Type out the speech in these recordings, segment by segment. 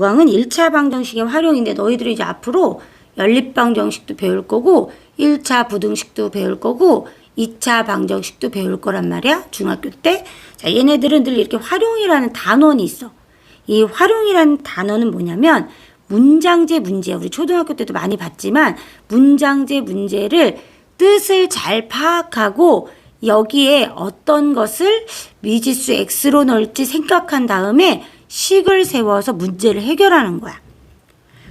5강은 1차 방정식의 활용인데 너희들이 이제 앞으로 연립 방정식도 배울 거고 1차 부등식도 배울 거고 2차 방정식도 배울 거란 말이야. 중학교 때. 자, 얘네들은 늘 이렇게 활용이라는 단원이 있어. 이 활용이라는 단어는 뭐냐면 문장제 문제 우리 초등학교 때도 많이 봤지만 문장제 문제를 뜻을 잘 파악하고 여기에 어떤 것을 미지수 x로 넣을지 생각한 다음에 식을 세워서 문제를 해결하는 거야.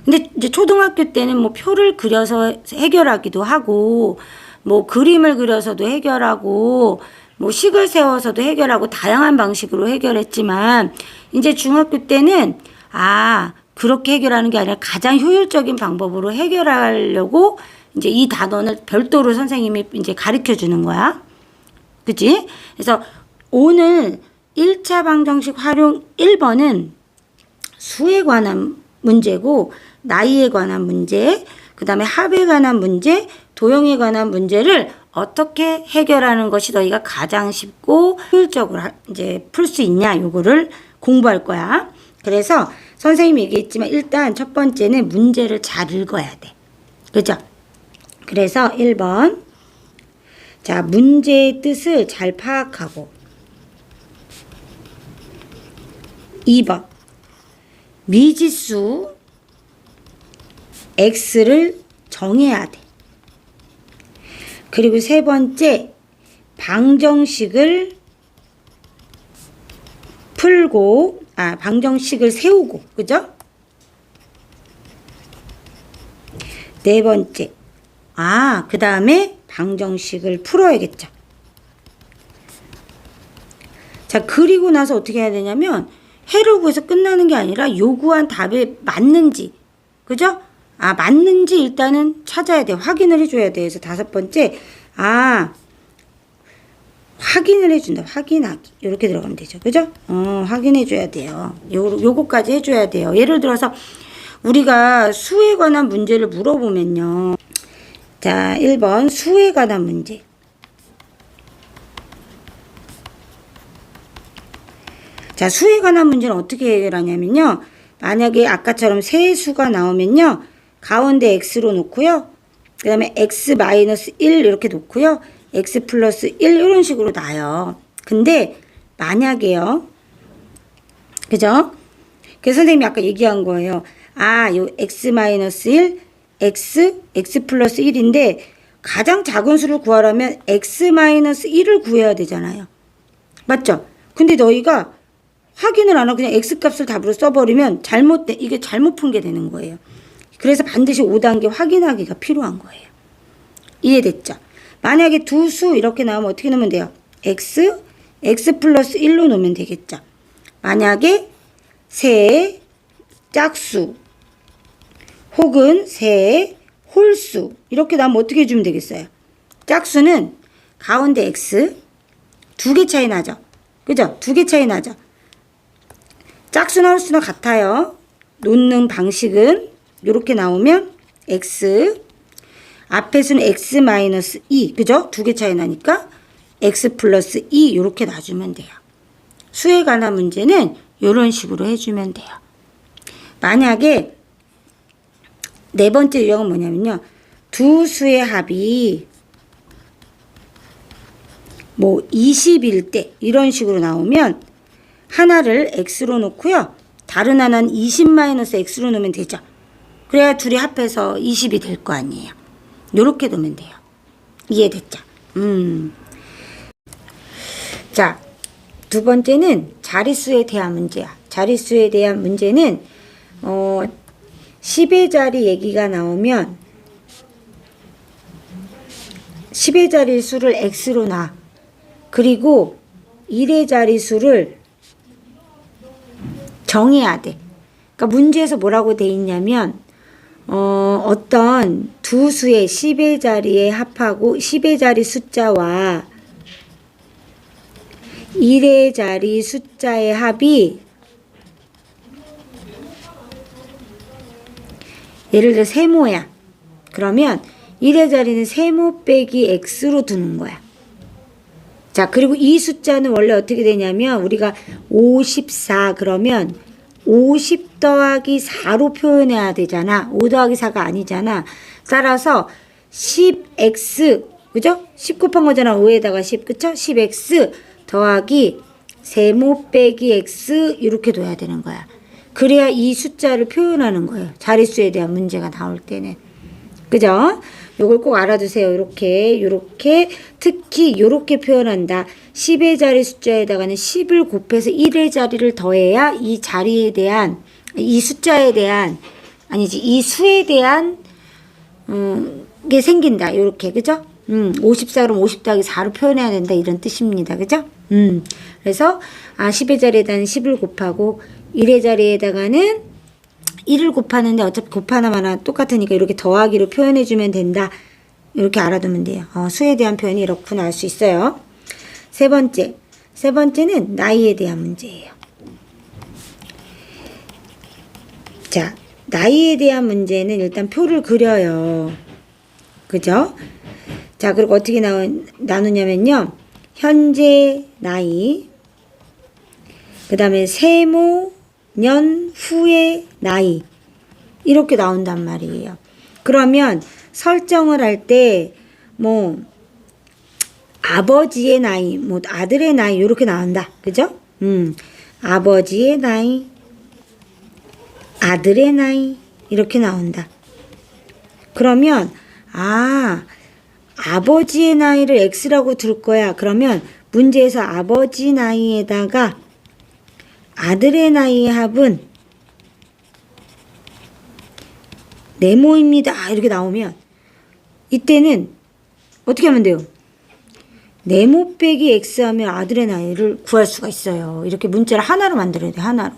근데 이제 초등학교 때는 뭐 표를 그려서 해결하기도 하고 뭐 그림을 그려서도 해결하고 뭐 식을 세워서도 해결하고 다양한 방식으로 해결했지만 이제 중학교 때는 아 그렇게 해결하는 게 아니라 가장 효율적인 방법으로 해결하려고 이제 이 단원을 별도로 선생님이 이제 가르쳐 주는 거야. 그치? 그래서 오늘 1차 방정식 활용 1번은 수에 관한 문제고 나이에 관한 문제, 그 다음에 합에 관한 문제, 도형에 관한 문제를 어떻게 해결하는 것이 너희가 가장 쉽고 효율적으로 하- 이제 풀 수 있냐 요거를 공부할 거야. 그래서 선생님이 얘기했지만 일단 첫 번째는 문제를 잘 읽어야 돼. 그죠? 그래서 1번 자 문제의 뜻을 잘 파악하고 2번 미지수 x를 정해야 돼. 그리고 세 번째 방정식을 풀고 아 방정식을 세우고 그죠? 네 번째 아 그 다음에 방정식을 풀어야겠죠. 자 그리고 나서 어떻게 해야 되냐면 해를 구해서 끝나는 게 아니라 요구한 답에 맞는지. 그죠? 아 맞는지 일단은 찾아야 돼. 확인을 해줘야 돼. 그래서 다섯 번째 아 확인을 해준다. 확인하기. 이렇게 들어가면 되죠. 그죠? 어 확인해줘야 돼요. 요 요거까지 해줘야 돼요. 예를 들어서 우리가 수에 관한 문제를 물어보면요. 자 1번 수에 관한 문제 자, 수에 관한 문제는 어떻게 해결하냐면요. 만약에 아까처럼 세 수가 나오면요. 가운데 x로 놓고요. 그 다음에 x 마이너스 1 이렇게 놓고요. x 플러스 1 이런 식으로 놔요. 근데 만약에요. 그죠? 그래서 선생님이 아까 얘기한 거예요. 아, 요 x 마이너스 1, x, x 플러스 1인데 가장 작은 수를 구하려면 x 마이너스 1을 구해야 되잖아요. 맞죠? 근데 너희가 확인을 안 하고 그냥 x값을 답으로 써버리면 잘못된 이게 잘못 푼 게 되는 거예요. 그래서 반드시 5단계 확인하기가 필요한 거예요. 이해됐죠? 만약에 두 수 이렇게 나오면 어떻게 넣으면 돼요? x, x 플러스 1로 놓으면 되겠죠. 만약에 세 짝수 혹은 세 홀수 이렇게 나오면 어떻게 해주면 되겠어요? 짝수는 가운데 x 두 개 차이 나죠? 그죠? 두 개 차이 나죠? 짝수나 홀수나 같아요. 놓는 방식은 이렇게 나오면 x 앞에 수는 x 마이너스 2 그죠? 두 개 차이 나니까 x 플러스 2 이렇게 놔주면 돼요. 수에 관한 문제는 이런 식으로 해주면 돼요. 만약에 네 번째 유형은 뭐냐면요. 두 수의 합이 뭐 20일 때 이런 식으로 나오면 하나를 x로 놓고요. 다른 하나는 20 마이너스 x로 놓으면 되죠. 그래야 둘이 합해서 20이 될 거 아니에요. 요렇게 놓으면 돼요. 이해됐죠? 음. 자, 두 번째는 자릿수에 대한 문제야. 자릿수에 대한 문제는 어 10의 자리 얘기가 나오면 10의 자리 수를 x로 놔. 그리고 1의 자리 수를 정해야 돼. 그러니까 문제에서 뭐라고 돼 있냐면 어, 어떤 두 수의 10의 자리에 합하고 10의 자리 숫자와 1의 자리 숫자의 합이 예를 들어 세모야. 그러면 1의 자리는 세모 빼기 x로 두는 거야. 자, 그리고 이 숫자는 원래 어떻게 되냐면 우리가 54 그러면 50 더하기 4로 표현해야 되잖아. 5 더하기 4가 아니잖아. 따라서 10x 그죠? 10 곱한 거잖아. 5에다가 10 그쵸? 10x 더하기 세모 빼기 x 이렇게 둬야 되는 거야. 그래야 이 숫자를 표현하는 거예요. 자릿수에 대한 문제가 나올 때는. 그죠? 요걸 꼭 알아두세요. 이렇게, 요렇게, 특히 요렇게 표현한다. 10의 자리 숫자에다가는 10을 곱해서 1의 자리를 더해야 이 자리에 대한, 이 숫자에 대한, 아니지, 이 수에 대한, 음, 게 생긴다. 요렇게, 그죠? 음, 54 그럼 50 더하기 4로 표현해야 된다. 이런 뜻입니다. 그죠? 음, 그래서, 아, 10의 자리에다는 10을 곱하고, 1의 자리에다가는 1을 곱하는데 어차피 곱하나 마나 똑같으니까 이렇게 더하기로 표현해주면 된다. 이렇게 알아두면 돼요. 어, 수에 대한 표현이 이렇구나 알 수 있어요. 세 번째. 세 번째는 나이에 대한 문제예요. 자, 나이에 대한 문제는 일단 표를 그려요. 그죠? 자, 그리고 어떻게 나누, 나누냐면요. 현재 나이, 그 다음에 세모, 년 후의 나이. 이렇게 나온단 말이에요. 그러면 설정을 할 때, 뭐, 아버지의 나이, 뭐, 아들의 나이, 이렇게 나온다. 그죠? 음, 아버지의 나이, 아들의 나이, 이렇게 나온다. 그러면, 아, 아버지의 나이를 X라고 둘 거야. 그러면 문제에서 아버지 나이에다가 아들의 나이의 합은 네모입니다. 이렇게 나오면 이때는 어떻게 하면 돼요? 네모 빼기 X 하면 아들의 나이를 구할 수가 있어요. 이렇게 문자를 하나로 만들어야 돼. 하나로.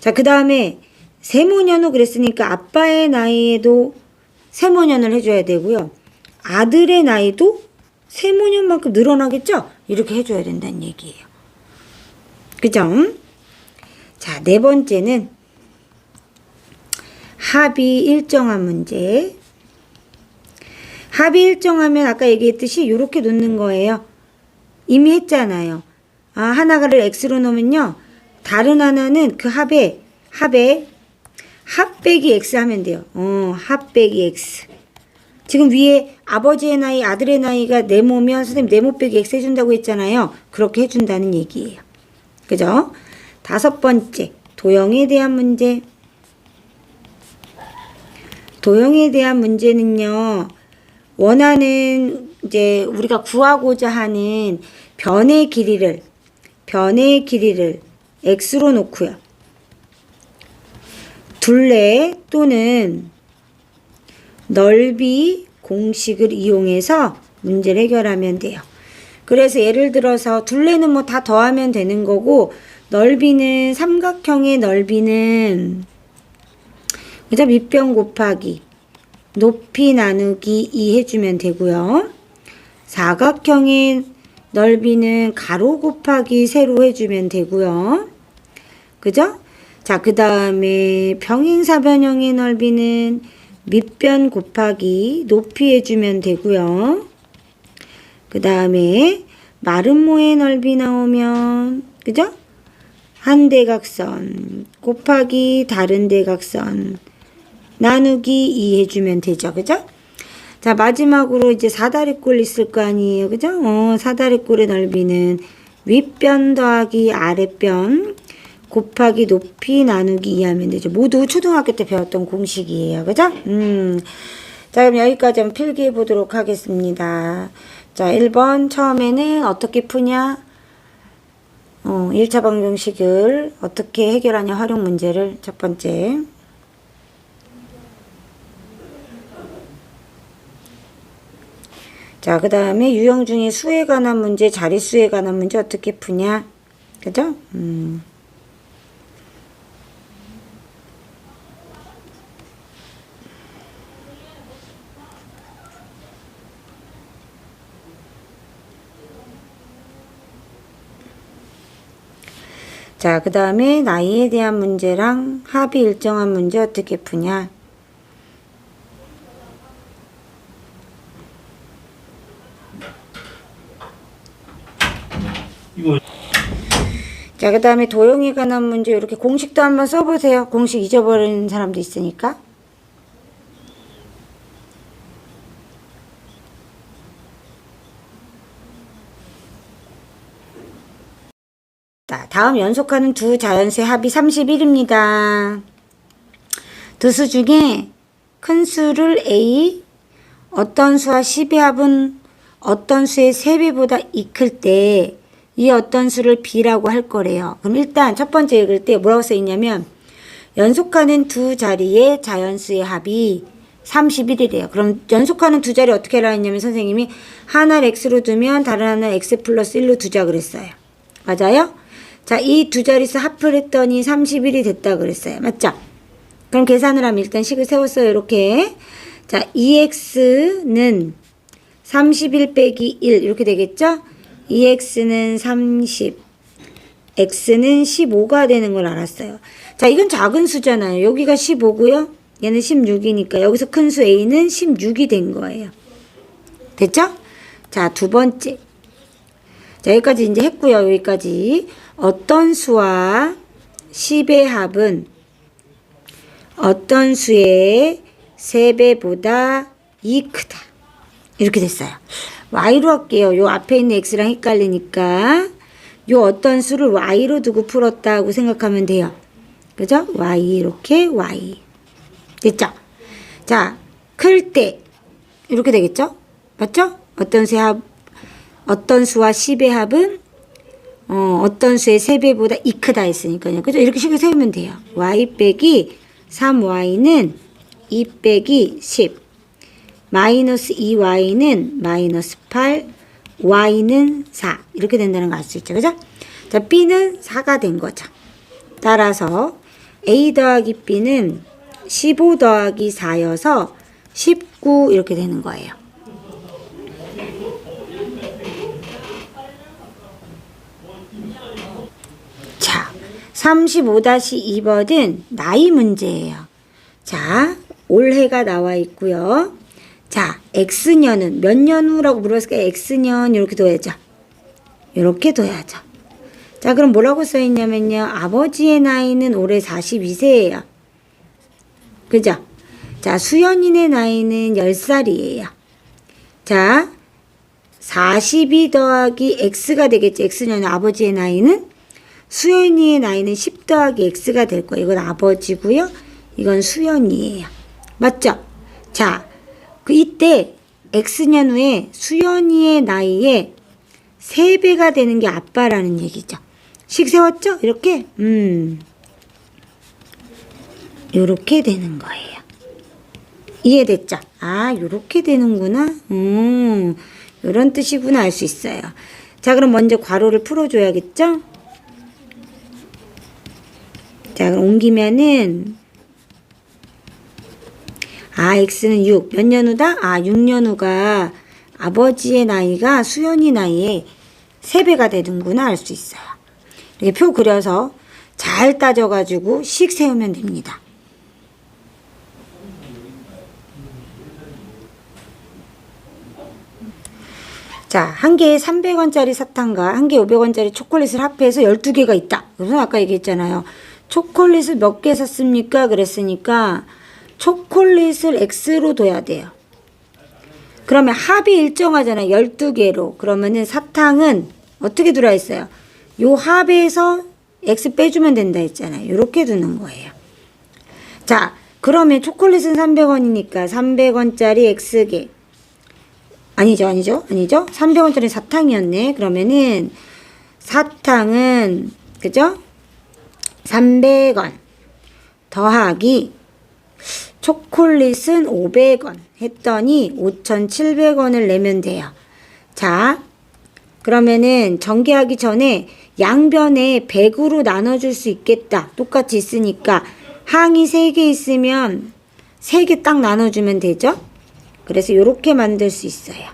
자, 그 다음에 세모년후 그랬으니까 아빠의 나이에도 세모년을 해줘야 되고요. 아들의 나이도 세모년만큼 늘어나겠죠? 이렇게 해줘야 된다는 얘기예요. 그죠? 자, 네 번째는 합이 일정한 문제. 합이 일정하면 아까 얘기했듯이 이렇게 놓는 거예요. 이미 했잖아요. 아, 하나를 x로 놓으면요. 다른 하나는 그 합에, 합에 합 빼기 x 하면 돼요. 어, 합 빼기 x. 지금 위에 아버지의 나이, 아들의 나이가 네모면 선생님 네모 빼기 x 해준다고 했잖아요. 그렇게 해준다는 얘기예요. 그죠? 다섯 번째, 도형에 대한 문제. 도형에 대한 문제는요, 원하는 이제 우리가 구하고자 하는 변의 길이를, 변의 길이를 x로 놓고요. 둘레 또는 넓이 공식을 이용해서 문제를 해결하면 돼요. 그래서 예를 들어서 둘레는 뭐 다 더하면 되는 거고 넓이는 삼각형의 넓이는 그죠? 밑변 곱하기 높이 나누기 2 해주면 되고요. 사각형의 넓이는 가로 곱하기 세로 해주면 되고요. 그죠? 자, 그 다음에 평행사변형의 넓이는 밑변 곱하기 높이 해주면 되고요. 그 다음에 마름모의 넓이 나오면 그죠? 한 대각선 곱하기 다른 대각선 나누기 2 해주면 되죠. 그죠? 자 마지막으로 이제 사다리꼴 있을 거 아니에요. 그죠? 어, 사다리꼴의 넓이는 윗변 더하기 아랫변 곱하기 높이 나누기 2 하면 되죠. 모두 초등학교 때 배웠던 공식이에요. 그죠? 음. 자, 그럼 여기까지 한번 필기해 보도록 하겠습니다. 자, 1번 처음에는 어떻게 푸냐? 어, 1차 방정식을 어떻게 해결하냐 활용 문제를 첫 번째. 자, 그 다음에 유형 중에 수에 관한 문제, 자릿수에 관한 문제 어떻게 푸냐? 그죠? 음. 자, 그 다음에 나이에 대한 문제랑 합이 일정한 문제 어떻게 푸냐? 이거 자, 자, 그 다음에 도형에 관한 문제 이렇게 공식도 한번 써보세요. 공식 잊어버리는 사람도 있으니까. 자, 다음 연속하는 두 자연수의 합이 31입니다. 두 수 중에 큰 수를 A, 어떤 수와 10의 합은 어떤 수의 3배보다 이클 때 이 어떤 수를 B라고 할 거래요. 그럼 일단 첫 번째 읽을 때 뭐라고 써 있냐면 연속하는 두 자리의 자연수의 합이 31이래요. 그럼 연속하는 두 자리 어떻게 하라 했냐면 선생님이 하나를 x로 두면 다른 하나 x 플러스 1로 두자 그랬어요. 맞아요? 자, 이 두 자리수 합을 했더니 31이 됐다 그랬어요. 맞죠? 그럼 계산을 하면 일단 식을 세웠어요. 이렇게. 자, 2x는 31 빼기 1 이렇게 되겠죠? 2x는 30, x는 15가 되는 걸 알았어요. 자, 이건 작은 수잖아요. 여기가 15고요. 얘는 16이니까 여기서 큰 수 a는 16이 된 거예요. 됐죠? 자, 두 번째. 자, 여기까지 이제 했고요. 여기까지. 어떤 수와 10의 합은 어떤 수의 3배보다 이 크다. 이렇게 됐어요. y로 할게요. 요 앞에 있는 x랑 헷갈리니까 요 어떤 수를 y로 두고 풀었다고 생각하면 돼요. 그죠? y 이렇게 y. 됐죠? 자, 클 때 이렇게 되겠죠? 맞죠? 어떤 수의 합 어떤 수와 10의 합은 어, 어떤 수의 3배보다 이 크다 했으니까요. 그죠? 이렇게 식을 세우면 돼요. y 빼기 3y는 2 빼기 10. 마이너스 2y는 마이너스 8, y는 4. 이렇게 된다는 거알수 있죠. 그죠? 자, b는 4가 된 거죠. 따라서 a 더하기 b는 15 더하기 4여서 19 이렇게 되는 거예요. 자, 35-2번은 나이 문제예요. 자, 올해가 나와 있고요. 자, X년은 몇 년 후라고 물었으니까 X년 이렇게 둬야죠. 이렇게 둬야죠. 자, 그럼 뭐라고 써 있냐면요. 아버지의 나이는 올해 42세예요. 그죠? 자, 수연인의 나이는 10살이에요. 자, 42 더하기 X가 되겠죠. X년은 아버지의 나이는 수연이의 나이는 10 더하기 X가 될 거예요. 이건 아버지고요. 이건 수연이에요. 맞죠? 자, 그 이때 X년 후에 수연이의 나이에 3배가 되는 게 아빠라는 얘기죠. 식 세웠죠? 이렇게? 음. 요렇게 되는 거예요. 이해됐죠? 아, 요렇게 되는구나. 음, 요런 뜻이구나 알 수 있어요. 자, 그럼 먼저 괄호를 풀어줘야겠죠? 자, 그럼 옮기면은 아, X는 6. 몇 년 후다? 아, 6년 후가 아버지의 나이가 수연이 나이에 3배가 되는구나 알 수 있어요. 이렇게 표 그려서 잘 따져가지고 식 세우면 됩니다. 자, 한 개에 300원짜리 사탕과 한 개에 500원짜리 초콜릿을 합해서 12개가 있다. 그래서 아까 얘기했잖아요. 초콜릿을 몇 개 샀습니까? 그랬으니까 초콜릿을 X로 둬야 돼요. 그러면 합이 일정하잖아요. 12개로. 그러면은 사탕은 어떻게 두라 했어요? 요 합에서 X 빼주면 된다 했잖아요. 이렇게 두는 거예요. 자, 그러면 초콜릿은 300원이니까 300원짜리 X개. 아니죠, 아니죠, 아니죠. 300원짜리 사탕이었네. 그러면은 사탕은, 그죠? 300원 더하기 초콜릿은 500원 했더니 5,700원을 내면 돼요. 자, 그러면은 전개하기 전에 양변에 100으로 나눠줄 수 있겠다. 똑같이 있으니까 항이 3개 있으면 3개 딱 나눠주면 되죠? 그래서 이렇게 만들 수 있어요.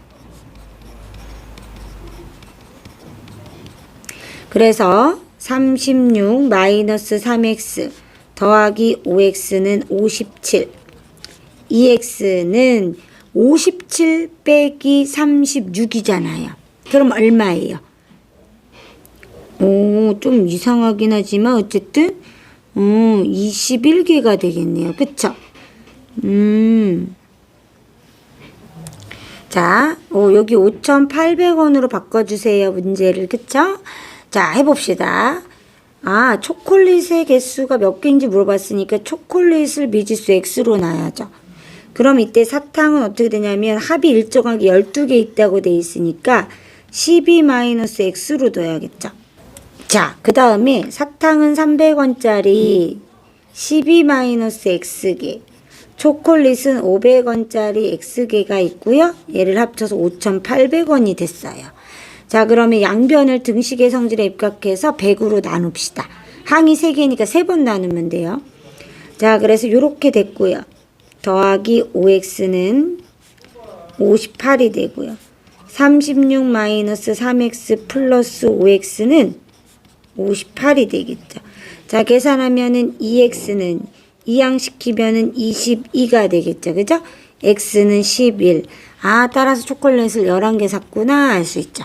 그래서 36 마이너스 3x 더하기 5x는 57. 2x는 57 빼기 36이잖아요. 그럼 얼마예요? 오, 좀 이상하긴 하지만 어쨌든 어, 21개가 되겠네요. 그쵸? 음. 자, 오, 여기 5,800원으로 바꿔주세요. 문제를. 그쵸? 자, 해봅시다. 아, 초콜릿의 개수가 몇 개인지 물어봤으니까 초콜릿을 미지수 X로 놔야죠. 그럼 이때 사탕은 어떻게 되냐면 합이 일정하게 12개 있다고 돼 있으니까 12-X로 둬야겠죠. 자, 그 다음에 사탕은 300원짜리 12-X개, 초콜릿은 500원짜리 X개가 있고요. 얘를 합쳐서 5,800원이 됐어요. 자, 그러면 양변을 등식의 성질에 입각해서 100으로 나눕시다. 항이 3개니까 3번 나누면 돼요. 자, 그래서 이렇게 됐고요. 더하기 5x는 58이 되고요. 36 마이너스 3x 플러스 5x는 58이 되겠죠. 자, 계산하면은 2x는 이항시키면은 22가 되겠죠. 그죠? x는 11. 아, 따라서 초콜릿을 11개 샀구나 알 수 있죠.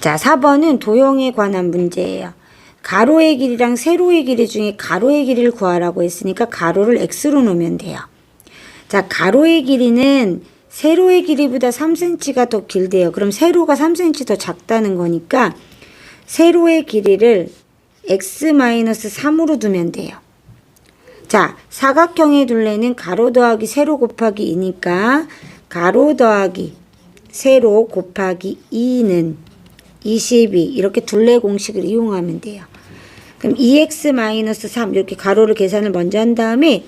자, 4번은 도형에 관한 문제예요. 가로의 길이랑 세로의 길이 중에 가로의 길이를 구하라고 했으니까 가로를 x로 놓으면 돼요. 자, 가로의 길이는 세로의 길이보다 3cm가 더 길대요. 그럼 세로가 3cm 더 작다는 거니까 세로의 길이를 x-3으로 두면 돼요. 자, 사각형의 둘레는 가로 더하기 세로 곱하기 2니까 가로 더하기 세로 곱하기 2는 22 이렇게 둘레 공식을 이용하면 돼요. 그럼 2x-3 이렇게 가로를 계산을 먼저 한 다음에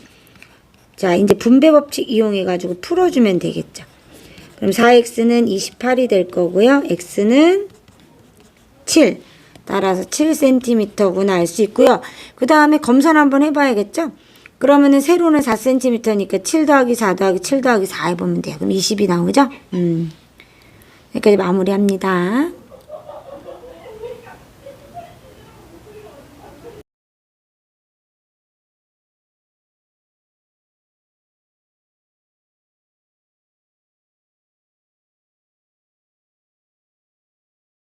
자 이제 분배 법칙 이용해 가지고 풀어주면 되겠죠. 그럼 4x는 28이 될 거고요. x는 7 따라서 7cm구나 알 수 있고요. 그 다음에 검선 한번 해봐야겠죠. 그러면은 세로는 4cm니까 7 더하기 4 더하기 7 더하기 4 해보면 돼요. 그럼 20이 나오죠? 음. 여기까지 마무리합니다.